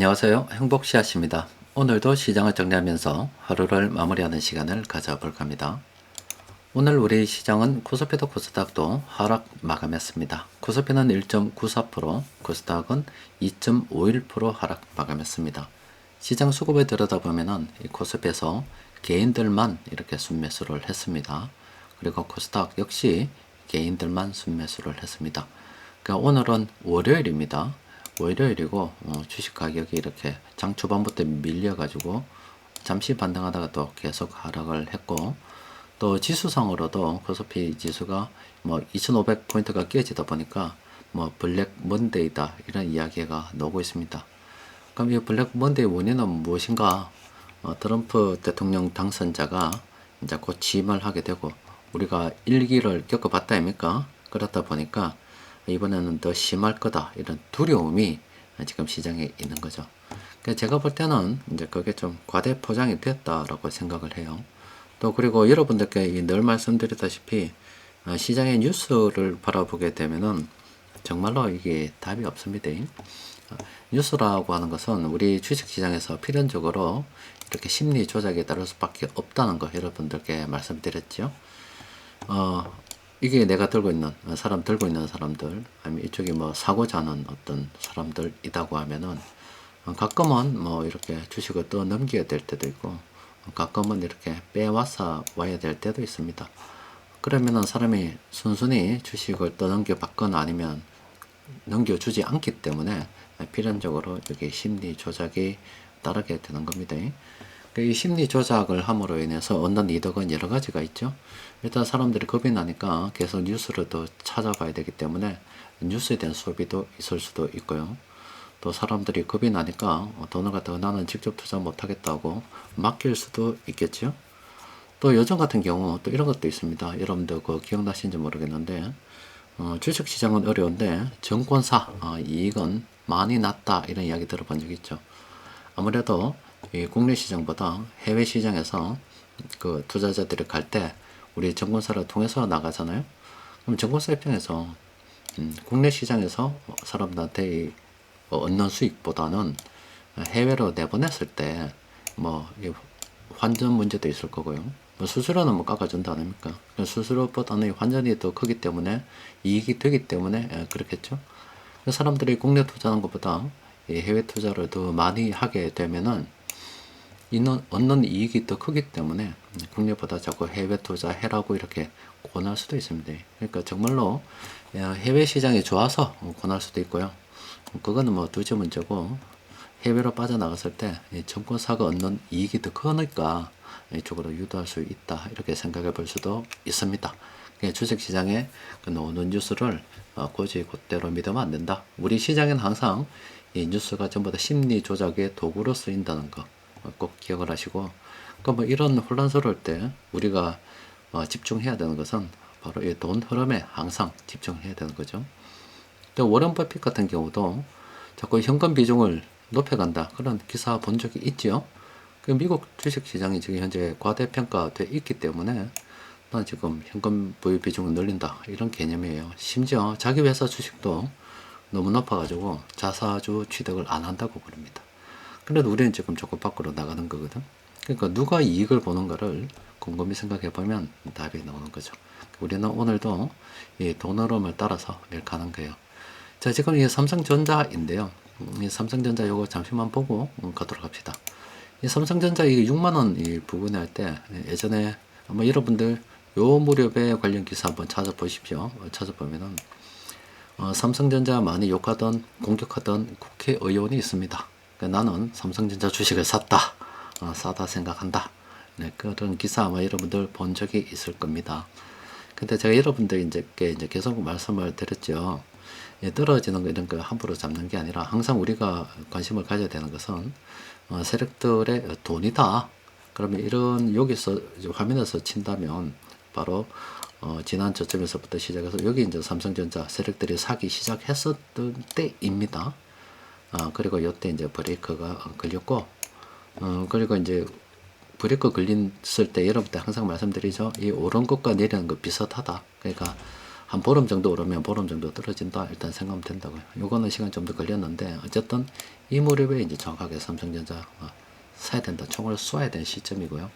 안녕하세요. 행복씨앗입니다. 오늘도 시장을 정리하면서 하루를 마무리하는 시간을 가져볼까 합니다. 오늘 우리 시장은 코스피도 코스닥도 하락 마감했습니다. 코스피는 1.94%, 코스닥은 2.51% 하락 마감했습니다. 시장 수급에 들여다보면은 이 코스피에서 개인들만 이렇게 순매수를 했습니다. 그리고 코스닥 역시 개인들만 순매수를 했습니다. 그러니까 오늘은 월요일입니다. 월요일이고 어, 주식 가격이 이렇게 장 초반부터 밀려가지고 잠시 반등하다가 또 계속 하락을 했고 또 지수상으로도 코스피 지수가 뭐 2,500포인트가 깨지다 보니까 뭐 블랙 먼데이다 이런 이야기가 나오고 있습니다. 그럼 이 블랙 먼데이 원인은 무엇인가? 어, 트럼프 대통령 당선자가 이제 곧 취임을 하게 되고 우리가 일기를 겪어봤다 아닙니까? 그렇다 보니까 이번에는 더 심할 거다 이런 두려움이 지금 시장에 있는 거죠. 그러니까 제가 볼 때는 이제 그게 좀 과대 포장이 됐다라고 생각을 해요. 또 그리고 여러분들께 늘 말씀드렸다시피 어, 시장의 뉴스를 바라보게 되면은 정말로 이게 답이 없습니다. 어, 뉴스라고 하는 것은 우리 주식시장에서 필연적으로 이렇게 심리 조작에 따를 수밖에 없다는 거 여러분들께 말씀드렸죠. 어, 이게 내가 들고 있는 어, 사람 들고 있는 사람들 아니면 이쪽이 뭐 사고자 하는 어떤 사람들이다고 하면은 어, 가끔은 뭐 이렇게 주식을 또 넘겨야 될 때도 있고 어, 가끔은 이렇게 빼와서 와야 될 때도 있습니다. 그러면은 사람이 순순히 주식을 떠넘겨 받거나 아니면 넘겨주지 않기 때문에 필연적으로 여기 심리 조작이 따르게 되는 겁니다. 그이 심리 조작을 함으로 인해서 얻는 이득은 여러 가지가 있죠. 일단 사람들이 겁이 나니까 계속 뉴스를 더 찾아봐야 되기 때문에 뉴스에 대한 소비도 있을 수도 있고요. 또 사람들이 겁이 나니까 돈을 갖다가 나는 직접 투자 못하겠다고 맡길 수도 있겠죠. 또 요즘 같은 경우 또 이런 것도 있습니다. 여러분들 그 기억나시는지 모르겠는데 어, 주식 시장은 어려운데 정권사 어, 이익은 많이 났다 이런 이야기 들어본 적 있죠. 아무래도 이 국내 시장보다 해외 시장에서 그 투자자들이 갈 때 우리 정권사를 통해서 나가잖아요. 그럼 정권사 입장에서 음, 국내 시장에서 사람들한테 이 얻는 수익보다는 해외로 내보냈을 때 뭐 환전 문제도 있을 거고요. 뭐 수수료는 뭐 깎아준다 아닙니까? 수수료보다는 환전이 더 크기 때문에 이익이 되기 때문에 예, 그렇겠죠. 사람들이 국내 투자하는 것보다 해외 투자를 더 많이 하게 되면은 있는 얻는 이익이 더 크기 때문에 국내보다 자꾸 해외 투자해라고 이렇게 권할 수도 있습니다. 그러니까 정말로 해외 시장이 좋아서 권할 수도 있고요. 그거는 뭐 두째 문제고 해외로 빠져나갔을 때 정권사가 얻는 이익이 더 크니까 이쪽으로 유도할 수 있다 이렇게 생각해 볼 수도 있습니다. 주식 시장에 그 나오는 뉴스를 어, 고지 곧대로 믿으면 안 된다. 우리 시장에는 항상 이 뉴스가 전부 다 심리 조작의 도구로 쓰인다는 거. 꼭 기억을 하시고 그뭐 이런 혼란스러울 때 우리가 어, 집중해야 되는 것은 바로 이 돈 흐름에 항상 집중해야 되는 거죠. 또 워런 버핏 같은 경우도 자꾸 현금 비중을 높여간다 그런 기사 본 적이 있죠. 그 미국 주식 시장이 지금 현재 과대평가돼 있기 때문에 난 지금 현금 보유 비중을 늘린다 이런 개념이에요. 심지어 자기 회사 주식도 너무 높아가지고 자사주 취득을 안 한다고 그럽니다. 그래도 우리는 지금 조금 밖으로 나가는 거거든. 그러니까 누가 이익을 보는가를 곰곰이 생각해 보면 답이 나오는 거죠. 우리는 오늘도 이 돈흐름을 따라서 늘 가는 거예요. 자, 지금 이 삼성전자인데요. 이 삼성전자 요거 잠시만 보고 가도록 합시다. 이 삼성전자 이 6만 원 이 부근에 할 때 예전에 아마 여러분들 요 무렵에 관련 기사 한번 찾아보십시오. 찾아보면은 어, 삼성전자 많이 욕하던 공격하던 국회의원이 있습니다. 그러니까 나는 삼성전자 주식을 샀다. 어, 싸다 생각한다. 네, 그런 기사 아마 여러분들 본 적이 있을 겁니다. 근데 제가 여러분들 이제, 이제 계속 말씀을 드렸죠. 예, 떨어지는 거 이런 거 함부로 잡는 게 아니라 항상 우리가 관심을 가져야 되는 것은 어, 세력들의 돈이다. 그러면 이런 여기서 화면에서 친다면 바로 어, 지난 저점에서부터 시작해서 여기 이제 삼성전자 세력들이 사기 시작했었던 때입니다. 어, 그리고 요때 이제 브레이크가 걸렸고, 어, 그리고 이제 브레이크 걸렸을 때 여러분들 항상 말씀드리죠. 이 오른 것과 내리는 거 비슷하다. 그러니까 한 보름 정도 오르면 보름 정도 떨어진다 일단 생각하면 된다고요. 요거는 시간 좀 더 걸렸는데 어쨌든 이 무렵에 이제 정확하게 삼성전자 어, 사야 된다. 총을 쏘아야 되는 시점이고요.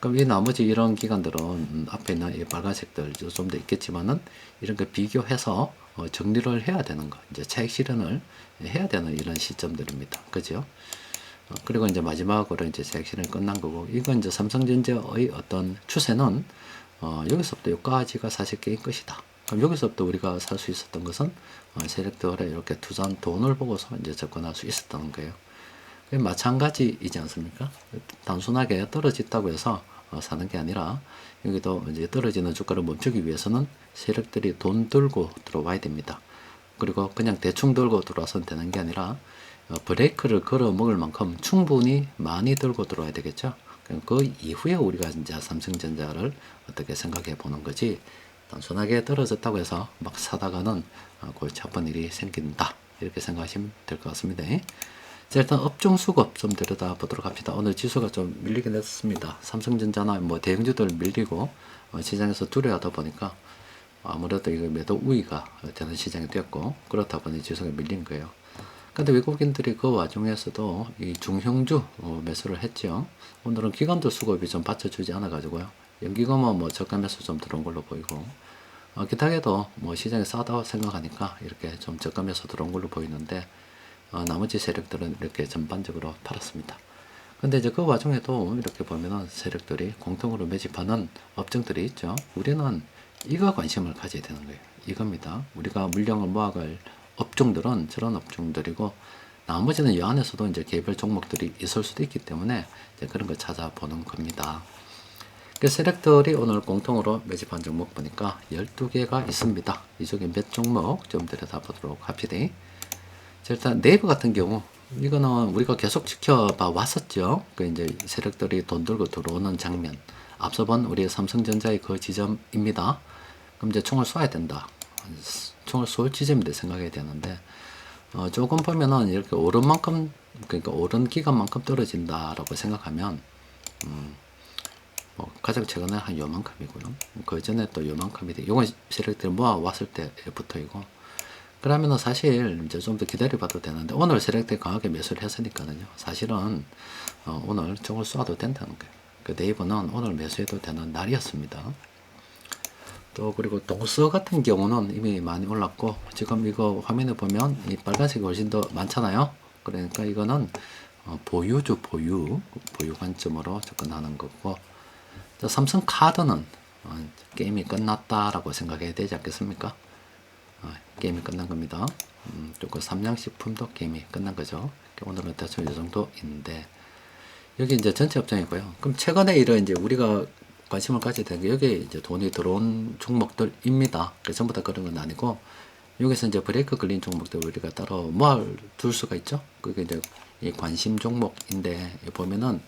그럼 이 나머지 이런 기관들은 음, 앞에 있는 이 빨간색들 좀 더 있겠지만은 이런 거 비교해서 어, 정리를 해야 되는 거 이제 차익 실현을 해야 되는 이런 시점들입니다. 그죠? 어, 그리고 이제 마지막으로 이제 차익 실현이 끝난 거고 이건 이제 삼성전자의 어떤 추세는 어, 여기서부터 여기까지가 사실 게임 끝이다. 그럼 여기서부터 우리가 살 수 있었던 것은 어, 세력들에 이렇게 투자한 돈을 보고서 이제 접근할 수 있었던 거예요. 마찬가지이지 않습니까? 단순하게 떨어졌다고 해서 어, 사는 게 아니라 여기도 이제 떨어지는 주가를 멈추기 위해서는 세력들이 돈 들고 들어와야 됩니다. 그리고 그냥 대충 들고 들어와서는 되는 게 아니라 어, 브레이크를 걸어 먹을 만큼 충분히 많이 들고 들어와야 되겠죠. 그 이후에 우리가 이제 삼성전자를 어떻게 생각해 보는 거지 단순하게 떨어졌다고 해서 막 사다가는 어, 골치 아픈 일이 생긴다 이렇게 생각하시면 될 것 같습니다. 자, 일단 업종 수급 좀 들여다 보도록 합시다. 오늘 지수가 좀 밀리긴 했습니다. 삼성전자나 뭐 대형주들 밀리고 어, 시장에서 두려워하다 보니까 아무래도 이거 매도 우위가 되는 시장이 되었고 그렇다 보니 지수가 밀린 거예요. 근데 외국인들이 그 와중에서도 이 중형주 어, 매수를 했죠. 오늘은 기관들 수급이 좀 받쳐주지 않아 가지고요. 연기금은 뭐 저가 매수 좀 들어온 걸로 보이고 어, 기타게도 뭐 시장에 싸다고 생각하니까 이렇게 좀 저가 매수 들어온 걸로 보이는데 어, 나머지 세력들은 이렇게 전반적으로 팔았습니다. 근데 이제 그 와중에도 이렇게 보면은 세력들이 공통으로 매집하는 업종들이 있죠. 우리는 이거 관심을 가져야 되는 거예요. 이겁니다. 우리가 물량을 모아갈 업종들은 저런 업종들이고 나머지는 이 안에서도 이제 개별 종목들이 있을 수도 있기 때문에 그런 걸 찾아보는 겁니다. 그 세력들이 오늘 공통으로 매집한 종목 보니까 12개가 있습니다. 이 중에 몇 종목 좀 들여다보도록 합시다. 자, 일단 네이버 같은 경우 이거는 우리가 계속 지켜봐 왔었죠. 그 이제 세력들이 돈 들고 들어오는 장면. 앞서 본 우리 삼성전자의 그 지점입니다. 그럼 이제 총을 쏴야 된다. 총을 쏠 지점인데 생각해야 되는데 어, 조금 보면은 이렇게 오른 만큼 그러니까 오른 기간만큼 떨어진다라고 생각하면 음, 뭐 가장 최근에 한 요만큼이고요. 그 전에 또 요만큼이 돼. 요건 세력들 모아 왔을 때부터이고. 그러면은 사실 이제 좀 더 기다려봐도 되는데 오늘 세력들 강하게 매수를 했으니까요. 사실은 어, 오늘 저걸 쏴도 된다는 거예요. 그 네이버는 오늘 매수해도 되는 날이었습니다. 또 그리고 동서 같은 경우는 이미 많이 올랐고 지금 이거 화면에 보면 이 빨간색이 훨씬 더 많잖아요. 그러니까 이거는 어, 보유주 보유 보유 관점으로 접근하는 거고 자, 삼성 카드는 어, 게임이 끝났다라고 생각해야 되지 않겠습니까? 어, 게임이 끝난 겁니다. 음, 또그 삼양식품도 게임이 끝난 거죠. 오늘은 대충 이 정도인데 여기 이제 전체 업종이고요. 그럼 최근에 이런 이제 우리가 관심을 가져야 되는 게 여기 이제 돈이 들어온 종목들입니다. 그 전부 다 그런 건 아니고 여기서 이제 브레이크 걸린 종목들 우리가 따로 모아둘 수가 있죠. 그게 이제 이 관심 종목인데 보면은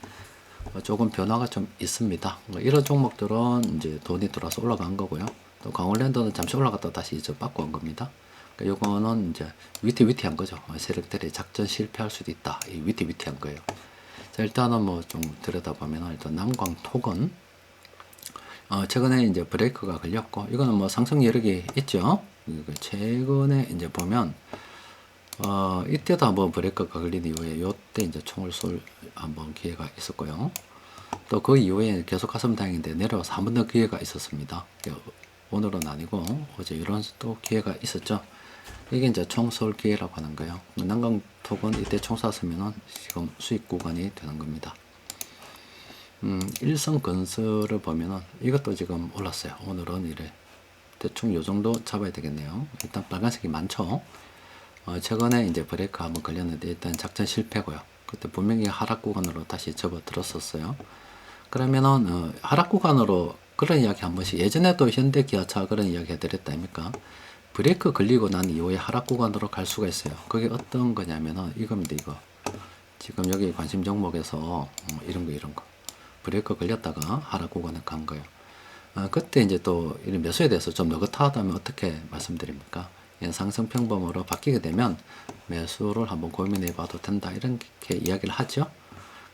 조금 변화가 좀 있습니다. 뭐 이런 종목들은 이제 돈이 들어와서 올라간 거고요. 또 강원랜드는 잠시 올라갔다 다시 이제 바꿔 온 겁니다. 그러니까 요거는 이제 위태위태한 거죠. 세력들이 작전 실패할 수도 있다. 이 위태위태한 거예요. 자, 일단은 뭐 좀 들여다보면 일단 남광톡은 어, 최근에 이제 브레이크가 걸렸고 이거는 뭐 상승 여력이 있죠. 그 최근에 이제 보면 어, 이때도 한번 브레이크가 걸린 이후에 요때 이제 총을 쏠 한번 기회가 있었고요. 또 그 이후에 계속 갔으면 다행인데 내려와서 한 번 더 기회가 있었습니다. 오늘은 아니고 어제 이런 또 기회가 있었죠. 이게 이제 총쏠 기회라고 하는 거예요. 난강톡은 이때 총 쐈으면 지금 수익 구간이 되는 겁니다. 음, 일성 건설을 보면은 이것도 지금 올랐어요. 오늘은 이래 대충 요 정도 잡아야 되겠네요. 일단 빨간색이 많죠. 어, 최근에 이제 브레이크 한번 걸렸는데 일단 작전 실패고요. 그때 분명히 하락 구간으로 다시 접어들었었어요. 그러면은 어, 하락 구간으로 그런 이야기 한 번씩 예전에도 현대 기아차 그런 이야기 해드렸다 아닙니까? 브레이크 걸리고 난 이후에 하락 구간으로 갈 수가 있어요. 그게 어떤 거냐면은 이겁니다 이거. 지금 여기 관심 종목에서 어, 이런 거 이런 거. 브레이크 걸렸다가 하락 구간에 간 거예요. 어, 그때 이제 또 이런 매수에 대해서 좀 느긋하다면 어떻게 말씀드립니까? 상승 평범으로 바뀌게 되면 매수를 한번 고민해 봐도 된다. 이렇게 이야기를 하죠.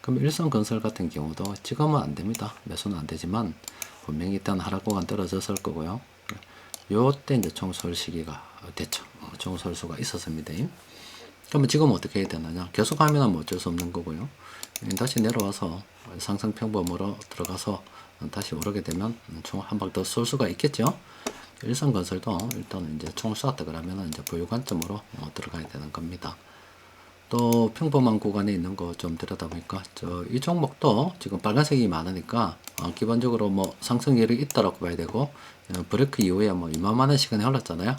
그럼 일성건설 같은 경우도 지금은 안 됩니다. 매수는 안 되지만 분명히 일단 하락 구간 떨어졌을 거고요. 요때 이제 총설 시기가 됐죠. 어, 총설수가 있었습니다. 그러면 지금 어떻게 해야 되느냐? 계속 하면 뭐 어쩔 수 없는 거고요. 다시 내려와서 상승 평범으로 들어가서 다시 오르게 되면 총 한 방 더 쏠 수가 있겠죠. 일선건설도 일단은 이제 총 쐈다 그러면 이제 보유 관점으로 어, 들어가야 되는 겁니다. 또 평범한 구간에 있는 거 좀 들여다보니까 저 이 종목도 지금 빨간색이 많으니까 어, 기본적으로 뭐 상승률이 있다라고 봐야 되고 어, 브레이크 이후에 뭐 이만한 시간이 흘렀잖아요.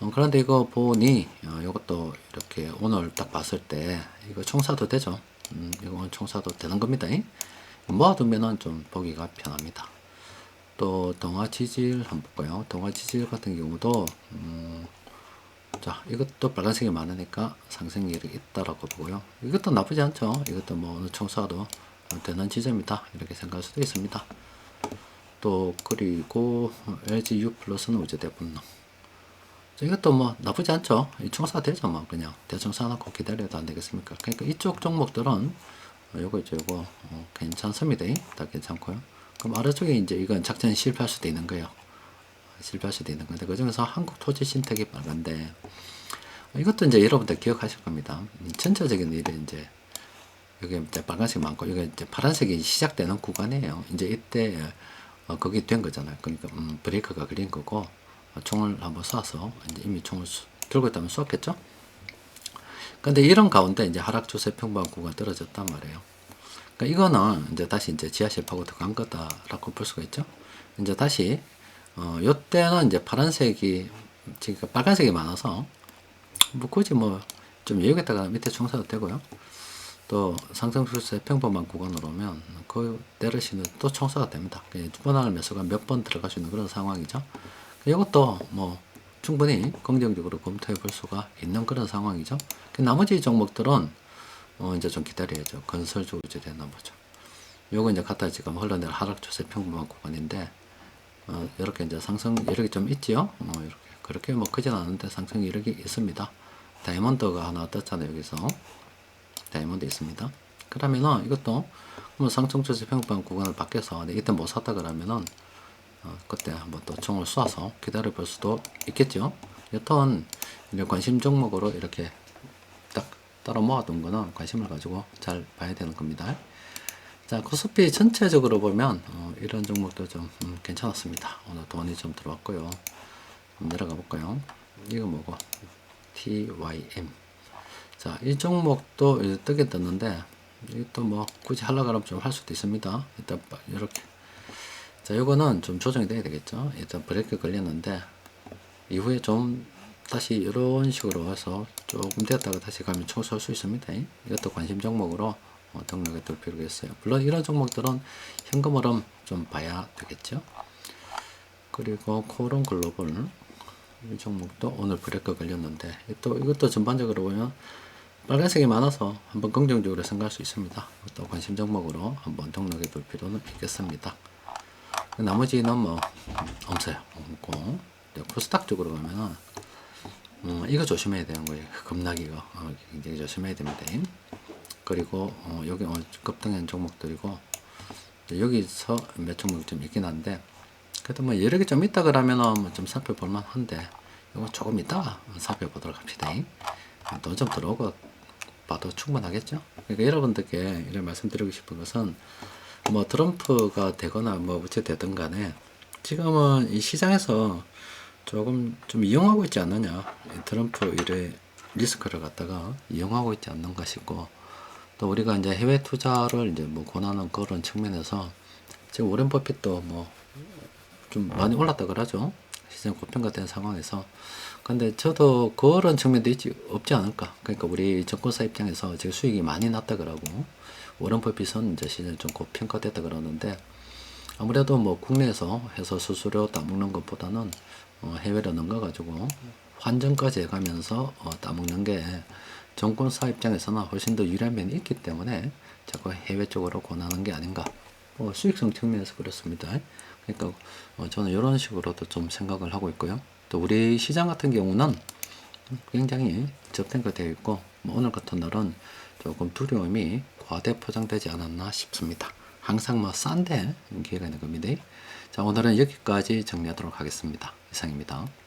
어, 그런데 이거 보니 어, 이것도 이렇게 오늘 딱 봤을 때 이거 총사도 되죠. 음, 이건 총사도 되는 겁니다. 모아두면은 좀 보기가 편합니다. 또 동화 지질 한번 볼까요? 동화 지질 같은 경우도 음, 자 이것도 빨간색이 많으니까 상승률이 있다라고 보고요. 이것도 나쁘지 않죠. 이것도 뭐 어느 총사도 되는 지점이다 이렇게 생각할 수도 있습니다. 또 그리고 LG U 플러스는 우제 대분노. 이것도 뭐 나쁘지 않죠. 이 총사 되죠, 뭐 그냥 대충 사놓고 기다려도 안 되겠습니까? 그러니까 이쪽 종목들은 어, 요거 있죠, 요거 어, 괜찮습니다. 다 괜찮고요. 그럼 아래쪽에 이제 이건 작전이 실패할 수도 있는 거예요. 실패할 수도 있는 건데 그 중에서 한국 토지 신택이 빨간데 이것도 이제 여러분들 기억하실 겁니다. 음, 전체적인 일이 이제 여기 이제 빨간색 많고 이게 이제 파란색이 시작되는 구간이에요. 이제 이때 어, 거기 된 거잖아요. 그러니까 음, 브레이크가 걸린 거고 어, 총을 한번 쏴서 이제 이미 총을 쏘- 들고 있다면 쏘았겠죠. 근데 이런 가운데 이제 하락 추세 평범 구간 떨어졌단 말이에요. 그러니까 이거는 이제 다시 이제 지하실 파고 들어간 거다라고 볼 수가 있죠. 이제 다시 어 요때는 이제 파란색이 지금 빨간색이 많아서 뭐 굳이 뭐 좀 여기다가 밑에 총사도 되고요. 또 상승 추세 평범한 구간으로 오면 그 내려시는 또 총사가 됩니다. 주번항을 매수가 몇 번 들어갈 수 있는 그런 상황이죠. 이것도 뭐 충분히 긍정적으로 검토해 볼 수가 있는 그런 상황이죠. 그 나머지 종목들은 어 이제 좀 기다려야죠. 건설 조제 되나 보죠. 요거 이제 갖다 지금 흘러내릴 하락 추세 평범한 구간인데 어 이렇게 이제 상승 이력이 좀 있지요. 어 이렇게 그렇게 뭐 크진 않은데 상승 이력이 있습니다. 다이아몬드가 하나 떴잖아요 여기서 다이아몬드 있습니다. 그러면은 이것도 뭐 상승 추세 평범한 구간을 밖에서 내 이때 못 샀다 그러면은 어, 그때 한번 또 총을 쏴서 기다려 볼 수도 있겠죠. 여튼 이제 관심 종목으로 이렇게 딱 따로 모아둔 거는 관심을 가지고 잘 봐야 되는 겁니다. 자, 코스피 전체적으로 보면 어, 이런 종목도 좀 음, 괜찮았습니다. 오늘 돈이 좀 들어왔고요. 좀 내려가 볼까요? 이거 뭐고? TYM. 자, 이 종목도 이제 뜨게 떴는데 이것도 뭐 굳이 하려고 하면 좀 할 수도 있습니다. 일단 이렇게 자, 요거는 좀 조정이 돼야 되겠죠. 일단 브레이크 걸렸는데 이후에 좀 다시 이런 식으로 와서 조금 됐다가 다시 가면 총수할 수 있습니다. 이것도 관심 종목으로 어, 등록해 둘 필요가 있어요. 물론 이런 종목들은 현금 흐름 좀 봐야 되겠죠. 그리고 코론 글로벌 이 종목도 오늘 브레이크 걸렸는데 또 이것도 전반적으로 보면 빨간색이 많아서 한번 긍정적으로 생각할 수 있습니다. 또 관심 종목으로 한번 등록해 둘 필요는 있겠습니다. 나머지는 뭐 음, 없어요. 없고 코스닥 쪽으로 가면은 음, 이거 조심해야 되는 거예요. 급락이거 어, 굉장히 조심해야 됩니다. 그리고 어, 여기 어, 급등한 종목들이고 여기서 몇 종목 좀 있긴 한데 그래도 뭐 여러 개 좀 있다 그러면은 뭐 좀 살펴볼 만한데 이거 조금 있다가 살펴보도록 합시다. 돈 좀 들어오고 봐도 충분하겠죠. 그러니까 여러분들께 이런 말씀드리고 싶은 것은 뭐 트럼프가 되거나 뭐 어찌 되든 간에 지금은 이 시장에서 조금 좀 이용하고 있지 않느냐 이 트럼프 일의 리스크를 갖다가 이용하고 있지 않는가 싶고 또 우리가 이제 해외 투자를 이제 뭐 권하는 그런 측면에서 지금 오렌 버핏도 뭐 좀 많이 올랐다 그러죠? 시장 고평가된 상황에서. 근데 저도 그런 측면도 있지 없지 않을까? 그러니까 우리 정권사 입장에서 지금 수익이 많이 났다 그러고 오렌 버핏은 이제 시장 좀 고평가됐다 그러는데 아무래도 뭐 국내에서 해서 수수료 따먹는 것보다는 어, 해외로 넘어가지고 환전까지 해가면서 어, 따먹는 게 정권사 입장에서는 훨씬 더 유리한 면이 있기 때문에 자꾸 해외 쪽으로 권하는 게 아닌가. 뭐 수익성 측면에서 그렇습니다. 그러니까 어, 저는 이런 식으로도 좀 생각을 하고 있고요. 또 우리 시장 같은 경우는 굉장히 접대가 되어 있고 뭐 오늘 같은 날은 조금 두려움이 과대 포장되지 않았나 싶습니다. 항상 뭐 싼데 기회가 있는 겁니다. 자 오늘은 여기까지 정리하도록 하겠습니다. 이상입니다.